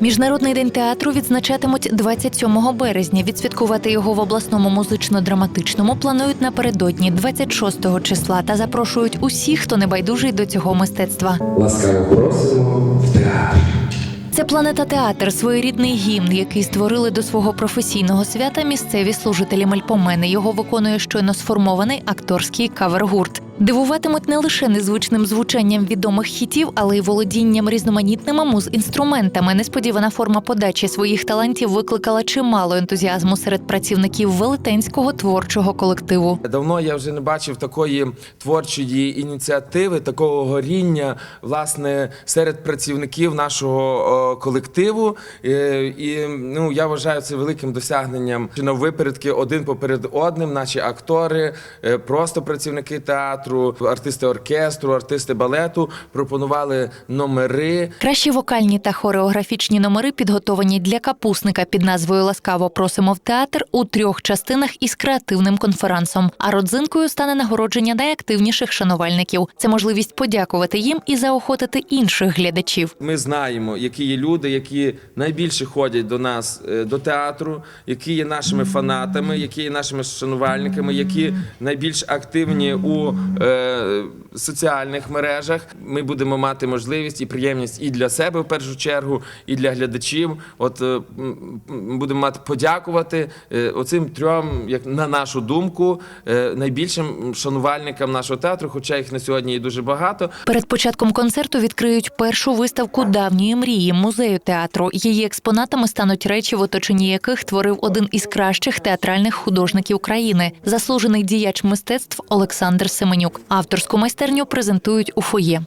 Міжнародний день театру відзначатимуть 27 березня. Відсвяткувати його в обласному музично-драматичному планують напередодні 26 числа та запрошують усіх, хто не байдужий до цього мистецтва. Ласкаво просимо в театр. Це планета театр, своєрідний гімн, який створили до свого професійного свята місцеві служителі Мельпомени. Його виконує щойно сформований акторський кавер-гурт. Дивуватимуть не лише незвичним звучанням відомих хітів, але й володінням різноманітними муз-інструментами. Несподівана форма подачі своїх талантів викликала чимало ентузіазму серед працівників велетенського творчого колективу. Давно я вже не бачив такої творчої ініціативи, такого горіння власне серед працівників нашого колективу. Е, І ну я вважаю це великим досягненням. На випередки один поперед одним. Наші актори, е, просто працівники театру, артисти оркестру, артисти балету пропонували номери. Кращі вокальні та хореографічні номери підготовані для капусника під назвою Ласкаво просимо в театр у трьох частинах із креативним конферансом. А родзинкою стане нагородження найактивніших шанувальників. Це можливість подякувати їм і заохотити інших глядачів. Ми знаємо, які є люди, які найбільше ходять до нас е, до театру, які є нашими фанатами, які є нашими шанувальниками, які найбільш активні у е, соціальних мережах. Ми будемо мати можливість і приємність і для себе в першу чергу, і для глядачів. От е, будемо мати подякувати е, оцим трьом, як на нашу думку, е, найбільшим шанувальникам нашого театру, хоча їх на сьогодні є дуже багато. Перед початком концерту відкриють першу виставку давньої мрії музею театру. Її експонатами стануть речі, в оточенні яких творив один із кращих театральних художників країни, заслужений діяч мистецтв Олександр Семенюк. Авторську майстерню презентують у фоє.